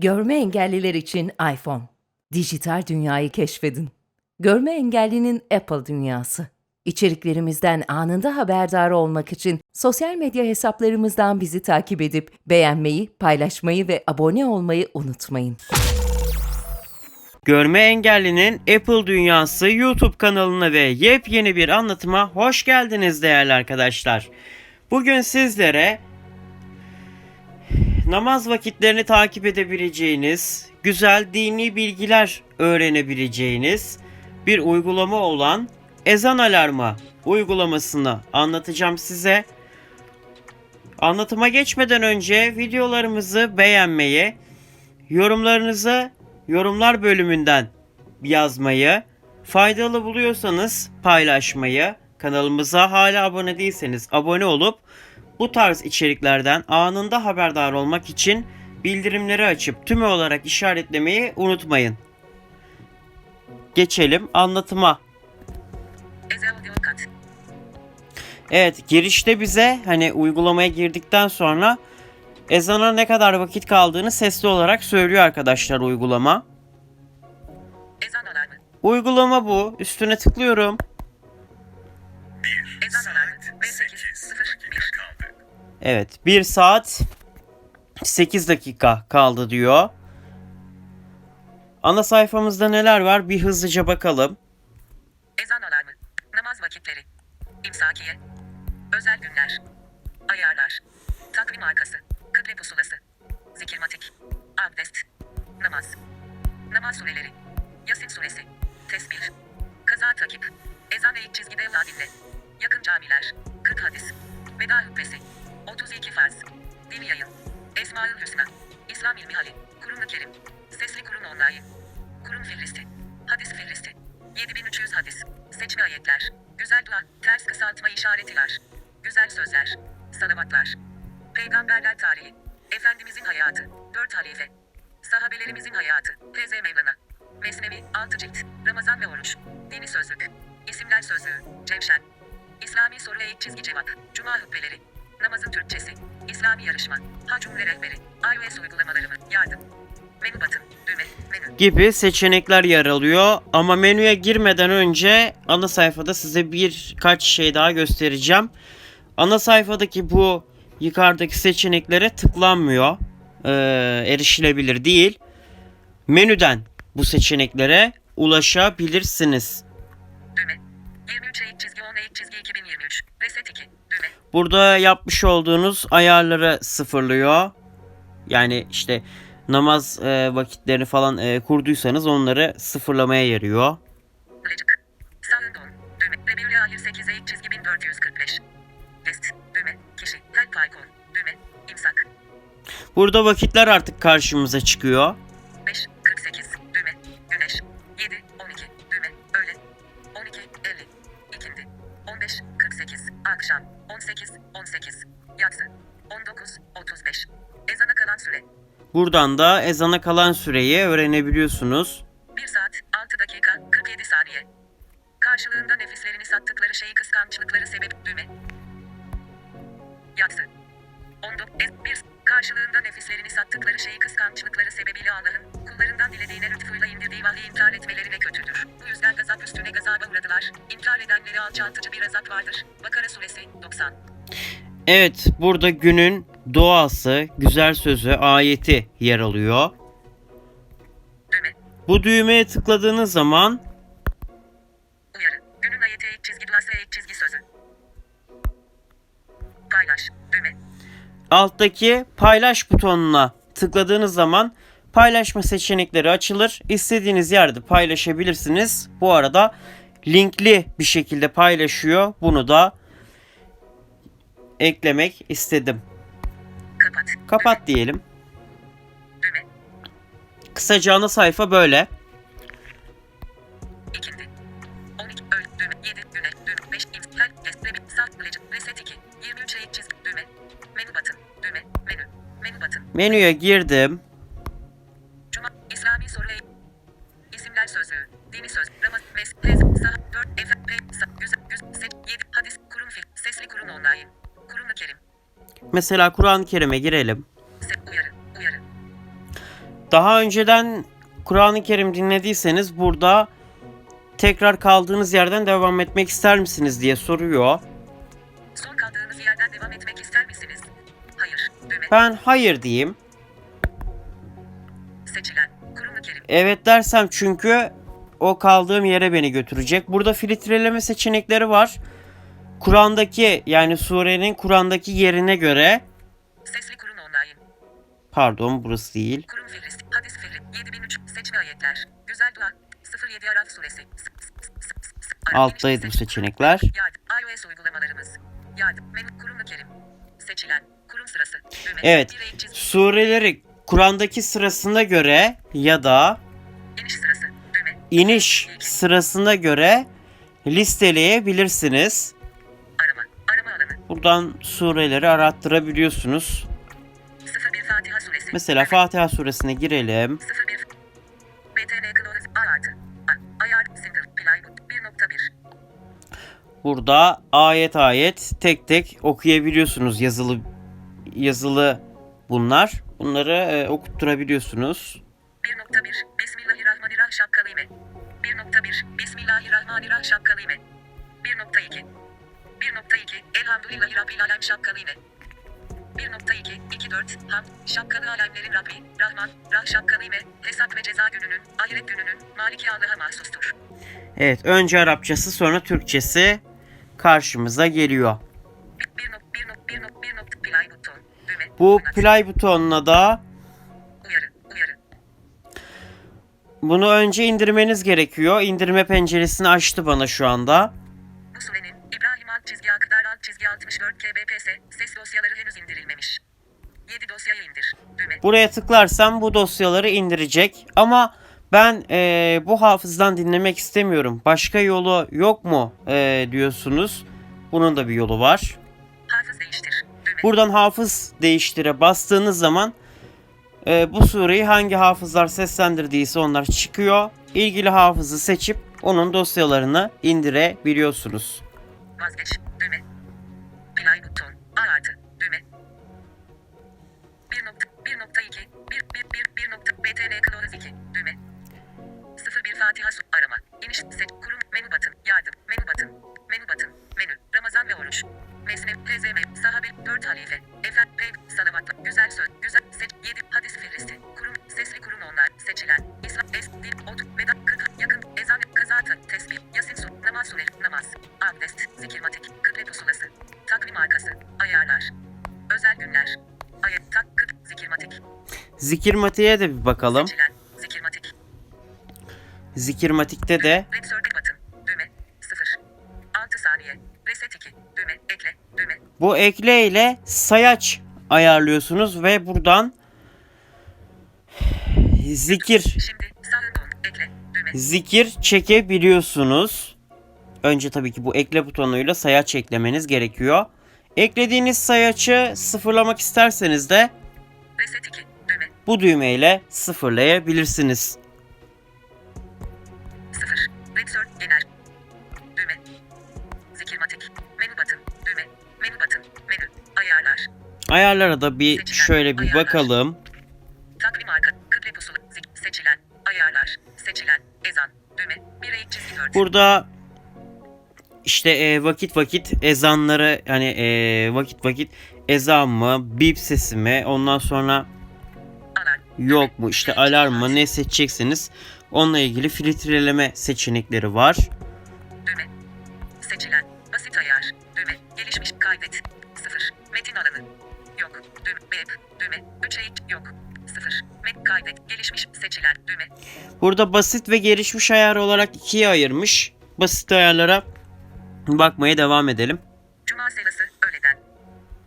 Görme engelliler için iPhone. Dijital dünyayı keşfedin. Görme engellinin Apple dünyası. İçeriklerimizden anında haberdar olmak için sosyal medya hesaplarımızdan bizi takip edip beğenmeyi, paylaşmayı ve abone olmayı unutmayın. Görme Engelli'nin Apple Dünyası YouTube kanalına ve yepyeni bir anlatıma hoş geldiniz değerli arkadaşlar. Bugün sizlere namaz vakitlerini takip edebileceğiniz, güzel dini bilgiler öğrenebileceğiniz bir uygulama olan ezan alarmı uygulamasını anlatacağım size. Anlatıma geçmeden önce videolarımızı beğenmeyi, yorumlarınızı yorumlar bölümünden yazmayı, faydalı buluyorsanız paylaşmayı, kanalımıza hala abone değilseniz abone olup bu tarz içeriklerden anında haberdar olmak için bildirimleri açıp tümü olarak işaretlemeyi unutmayın. Geçelim anlatıma. Evet girişte bize hani uygulamaya girdikten sonra ezana ne kadar vakit kaldığını sesli olarak söylüyor arkadaşlar uygulama. Uygulama bu. Üstüne tıklıyorum. Evet 1 saat 8 dakika kaldı diyor. Ana sayfamızda neler var bir hızlıca bakalım. Ezan alarmı. Namaz vakitleri. İmsakiye. Özel günler. Ayarlar. Takvim arkası. Kıble pusulası. Zikirmatik. Abdest. Namaz. Namaz sureleri. Yasin suresi. Tesbih. Kaza takip. Ezan eğik çizgide evla dinle. Yakın camiler. 40 hadis. Veda hübbesi. 32 farz. Dil yayın. Esmaül Hüsna. İslam ilmi hali. Kur'un-ı Kerim. Sesli Kur'un onlayı. Kur'un fihristi. Hadis fihristi. 7300 hadis. Seçme ayetler. Güzel dua. Ters kısaltma işaretiler. Güzel sözler. Salavatlar. Peygamberler tarihi. Efendimizin hayatı. Dört halife. Sahabelerimizin hayatı. Teze Mevlana. Mesnevi. Altı cilt. Ramazan ve oruç. Dini sözlük. İsimler sözlüğü. Cevşen. İslami soru eğik çizgi cevap. Cuma hutbeleri. Namazın Türkçesi. İslami yarışma. Hac umre rehberi. iOS uygulamaları mı? Yardım. Menü batın. Düğme. Menü. Gibi seçenekler yer alıyor. Ama menüye girmeden önce ana sayfada size birkaç şey daha göstereceğim. Ana sayfadaki bu yukarıdaki seçeneklere tıklanmıyor. Ee, erişilebilir değil. Menüden bu seçeneklere ulaşabilirsiniz. Düğme. 23 eğik çizgi 10 eğik çizgi 2023. Reset 2. Burada yapmış olduğunuz ayarları sıfırlıyor. Yani işte namaz e, vakitlerini falan e, kurduysanız onları sıfırlamaya yarıyor. Bilecik. Sağın don. Düğme. Rebirli ahir 8 eğik çizgi 1445. Dest. Düğme. Kişi. Help icon. Düğme. İmsak. Burada vakitler artık karşımıza çıkıyor. Buradan da ezana kalan süreyi öğrenebiliyorsunuz. 1 saat, 6 dakika, 47 saniye. Karşılığında nefislerini sattıkları şeyi kıskançlıkları sebep düğme. Yatsı. 19. Bir karşılığında nefislerini sattıkları şeyi kıskançlıkları sebebiyle Allah'ın kullarından dilediğine lütfuyla indirdiği vahyi inkar etmeleri ne kötüdür. Bu yüzden gazap üstüne gazaba uğradılar. İnkar edenleri alçaltıcı bir azap vardır. Bakara suresi 90. Evet burada günün doğası, güzel sözü, ayeti yer alıyor. Düğme. Bu düğmeye tıkladığınız zaman Uyarı. Günün ayeti çizgi duası çizgi sözü. Paylaş. Düğme. alttaki paylaş butonuna tıkladığınız zaman paylaşma seçenekleri açılır. İstediğiniz yerde paylaşabilirsiniz. Bu arada linkli bir şekilde paylaşıyor. Bunu da eklemek istedim. Kapat. Kapat diyelim. Düğme. Kısaca ana sayfa böyle. İkindi. 12 öl düğme 7 güne düğme 5 im her resme sağ bilecik reset 2 23 eğik çizgi düğme menü batın düğme menü menü batın Menüye girdim. cuma İslami soru isimler sözlüğü dini söz ramaz mes tez sah 4 efe pe sa güzel güz set 7 hadis kurum fil sesli kurum online Kur'an-ı Kerim Mesela Kur'an-ı Kerim'e girelim. Daha önceden Kur'an-ı Kerim dinlediyseniz burada tekrar kaldığınız yerden devam etmek ister misiniz diye soruyor. Son kaldığınız yerden devam etmek ister misiniz? Hayır. Düğme. Ben hayır diyeyim. Seçilen. Kur'an-ı Kerim. Evet dersem çünkü o kaldığım yere beni götürecek. Burada filtreleme seçenekleri var. Kur'an'daki yani surenin Kur'an'daki yerine göre Sesli Kur'an online. pardon burası değil. Kurum Fihrist. Hadis Fihri. 7003. Seçme ayetler. Güzel dua. 07 Araf suresi. Alttaydı bu seçenekler. İOS uygulamalarımız. Yardım. Menü. Kur'an-ı Kerim. Seçilen. Kurum sırası. Düğme. Evet. Sureleri Kur'an'daki sırasına göre ya da İniş sırası. Düğme. iniş sırasına göre listeleyebilirsiniz. Buradan sureleri arattırabiliyorsunuz. 01 Fatiha suresi. Mesela. Fatiha suresine girelim. 01 BTN Close artı. Ayar. Single. Playbook. 1.1. Burada ayet ayet tek tek okuyabiliyorsunuz yazılı yazılı bunlar. Bunları e, okutturabiliyorsunuz. 1.1 Bismillahirrahmanirrahim şapkalıyme. 1.1 Bismillahirrahmanirrahim şapkalıyme. 1.2 1.2 Elhamdülillahi Rabbil Alem şapkalıyme. 1.2 2.4 Ham şapkalı alemlerin Rabbi Rahman Rah şapkalıyme. Hesap ve ceza gününün ahiret gününün Maliki Allah'a mahsustur. Evet önce Arapçası sonra Türkçesi karşımıza geliyor. 1.1.1.1 play buton. Düğme. Bu play butonuna da Uyarı. Uyarı. bunu önce indirmeniz gerekiyor. İndirme penceresini açtı bana şu anda. Alt çizgi 64 kbps ses dosyaları henüz indirilmemiş. 7 dosyayı indir. Düğme. Buraya tıklarsam bu dosyaları indirecek. Ama ben eee, bu hafızdan dinlemek istemiyorum. Başka yolu yok mu eee, diyorsunuz. Bunun da bir yolu var. Hafız değiştir. Düğme. Buradan hafız değiştire bastığınız zaman eee, bu sureyi hangi hafızlar seslendirdiyse onlar çıkıyor. İlgili hafızı seçip onun dosyalarını indirebiliyorsunuz. Vazgeç. BTN Close 2. Düğme. 01 Fatiha su arama. İniş seç. Kurum. Menü batın. Yardım. Menü batın. Menü batın. Menü. Ramazan ve oruç. Mesnev. HZM. Sahabe. 4 halife. Efend. Pev. Salavatla. Güzel söz. Güzel. Zikirmatiğe de bir bakalım. Seçilen. Zikirmatik. Zikirmatik'te de Red Circle batın. Düğme. 0. 6 saniye. Reset 2. Düğme. Ekle. Düğme. Bu ekle ile sayaç ayarlıyorsunuz ve buradan zikir Şimdi sağın don. Ekle. Düğme. zikir çekebiliyorsunuz. Önce tabii ki bu ekle butonuyla sayaç eklemeniz gerekiyor. Eklediğiniz sayaçı sıfırlamak isterseniz de Reset 2. Düğme. bu düğmeyle sıfırlayabilirsiniz. 0. Red Circle genel. Düğme. Zikirmatik. Menü batın. Düğme. Menü batın. Menü. Ayarlar. Ayarlara da bir şöyle bir bakalım. Takvim arka. Kıble pusulu. Zik. Seçilen. Ayarlar. Seçilen. Ezan. Düğme. Bir eğik çizgi 4. Burada işte e, vakit vakit ezanları hani e, vakit vakit ezan mı, bip sesi mi, ondan sonra. Yok mu işte alarm mı ne seçeceksiniz. Onunla ilgili filtreleme seçenekleri var. Düğme. Seçilen. Basit ayar. Düğme. Gelişmiş. Kaydet. 0. Metin alanı. Yok. Düğme. Web. Düğme. 3 eğik. Yok. 0. Met kaydet. Gelişmiş. Seçilen. Düğme. Burada basit ve gelişmiş ayar olarak ikiye ayırmış. Basit ayarlara bakmaya devam edelim. Cuma selası. Öğleden.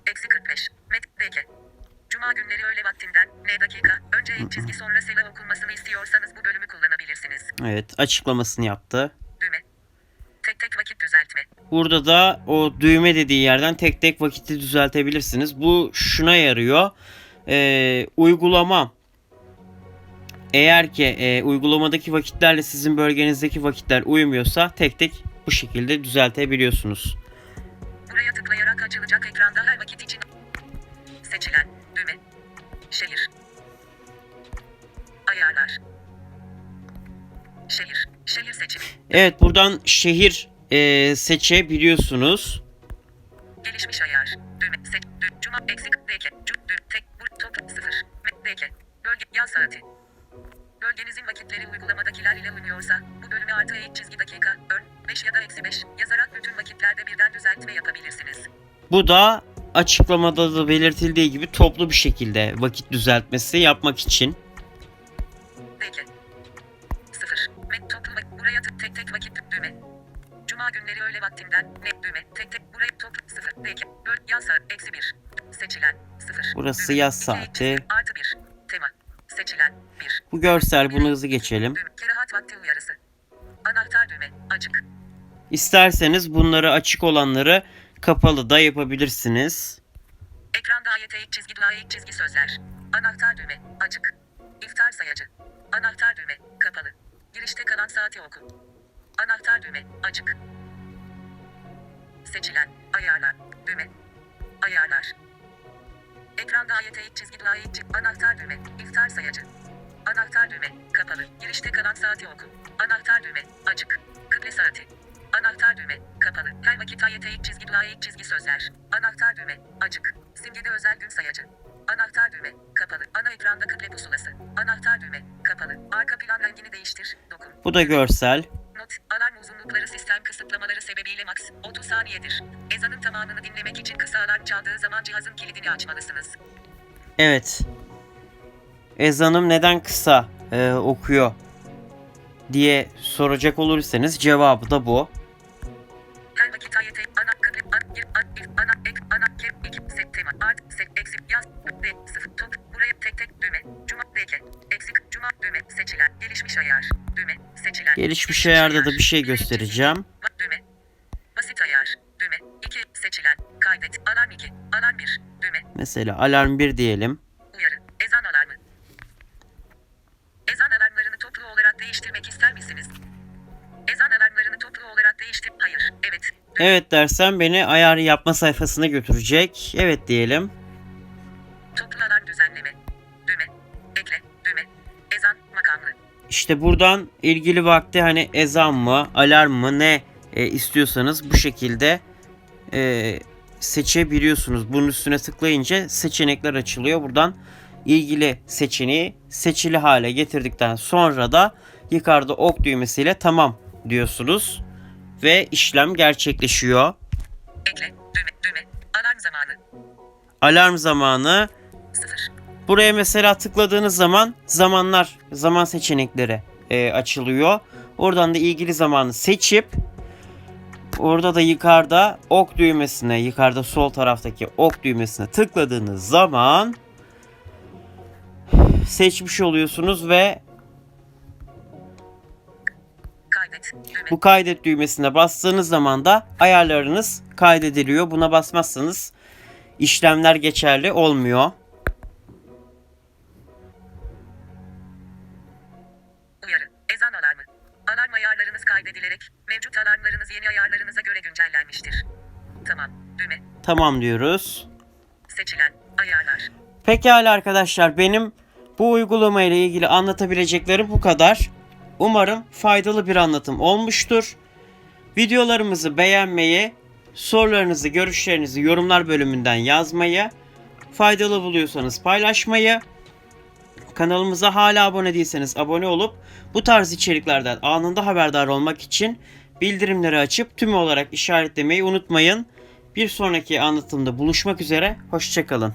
Eksi 45. Met. DK. Cuma günleri öğle vaktinden ne dakika önce eğik çizgi sonra sela okunmasını istiyorsanız bu bölümü kullanabilirsiniz. Evet açıklamasını yaptı. Düğme. Tek tek vakit düzeltme. Burada da o düğme dediği yerden tek tek vakiti düzeltebilirsiniz. Bu şuna yarıyor. Ee, uygulama eğer ki e, uygulamadaki vakitlerle sizin bölgenizdeki vakitler uymuyorsa tek tek bu şekilde düzeltebiliyorsunuz. Buraya tıklayarak açılacak ekranda her vakit için seçilen. Şehir. Ayarlar. Şehir. Şehir seçim. Evet buradan şehir e, seçebiliyorsunuz. Gelişmiş ayar. Düğme. Seç. Dü. Cuma. Eksik. Deke. Cu. Dü. Tek. Bu. Top. Sıfır. Deke. Bölge. Yaz saati. Bölgenizin vakitleri uygulamadakiler ile uymuyorsa bu bölüme artı eğik çizgi dakika, ön, 5 ya da eksi 5 yazarak bütün vakitlerde birden düzeltme yapabilirsiniz. Bu da açıklamada da belirtildiği gibi toplu bir şekilde vakit düzeltmesi yapmak için. Deke. Sıfır. Me. Toplu vak- Buraya tık tek tek vakit düğme. Cuma günleri öğle vaktinden ne düğme tek tek buraya toplu sıfır deke böl yaz saat eksi bir seçilen sıfır Burası Düğme. yaz saati. artı bir tema seçilen bir Bu görsel bunu hızlı geçelim. düğme kerahat vakti uyarısı anahtar düğme açık İsterseniz bunları açık olanları kapalı da yapabilirsiniz. ekranda ayete ilk çizgi dua ilk çizgi sözler. Anahtar düğme açık. İftar sayacı. Anahtar düğme kapalı. Girişte kalan saati oku. Anahtar düğme açık. Seçilen ayarlar düğme. Ayarlar. Ekranda ayete ilk çizgi dua ilk çizgi anahtar düğme iftar sayacı. Anahtar düğme kapalı. Girişte kalan saati oku. Anahtar düğme açık. Kıble saati anahtar düğme kapalı her vakit ayete ilk çizgi dua ilk çizgi sözler anahtar düğme açık simgede özel gün sayacı anahtar düğme kapalı ana ekranda kıble pusulası anahtar düğme kapalı arka plan rengini değiştir dokun Bu da görsel. Not, alarm uzunlukları sistem kısıtlamaları sebebiyle max 30 saniyedir. Ezanın tamamını dinlemek için kısa alarm çaldığı zaman cihazın kilidini açmalısınız. Evet. Ezanım neden kısa e, okuyor diye soracak olursanız cevabı da bu. Gelişmiş ayarda da bir şey göstereceğim. Düğme. Basit ayar. Düğme. 2. Seçilen. Kaydet. Alarm 2. Alarm 1. Düğme. Mesela alarm 1 diyelim. Uyarı. Ezan alarmı. Ezan alarmlarını toplu olarak değiştirmek ister misiniz? Ezan alarmlarını toplu olarak değiştir. Hayır. Evet. Düğme. Evet dersen beni ayar yapma sayfasına götürecek. Evet diyelim. İşte buradan ilgili vakti hani ezan mı, alarm mı ne e, istiyorsanız bu şekilde e, seçebiliyorsunuz. Bunun üstüne tıklayınca seçenekler açılıyor. Buradan ilgili seçeneği seçili hale getirdikten sonra da yukarıda ok düğmesiyle tamam diyorsunuz ve işlem gerçekleşiyor. Ekle. Düğme. Düğme. Alarm zamanı. Alarm zamanı 0. Buraya mesela tıkladığınız zaman zamanlar, zaman seçenekleri e, açılıyor. Oradan da ilgili zamanı seçip orada da yukarıda ok düğmesine, yukarıda sol taraftaki ok düğmesine tıkladığınız zaman seçmiş oluyorsunuz ve Kaydet. Bu kaydet düğmesine bastığınız zaman da ayarlarınız kaydediliyor. Buna basmazsanız işlemler geçerli olmuyor. Tamam diyoruz. Seçilen. Ayarlar. Pekala arkadaşlar benim bu uygulama ile ilgili anlatabileceklerim bu kadar. Umarım faydalı bir anlatım olmuştur. Videolarımızı beğenmeyi, sorularınızı, görüşlerinizi yorumlar bölümünden yazmayı, faydalı buluyorsanız paylaşmayı, kanalımıza hala abone değilseniz abone olup bu tarz içeriklerden anında haberdar olmak için bildirimleri açıp tüm olarak işaretlemeyi unutmayın. Bir sonraki anlatımda buluşmak üzere, hoşçakalın.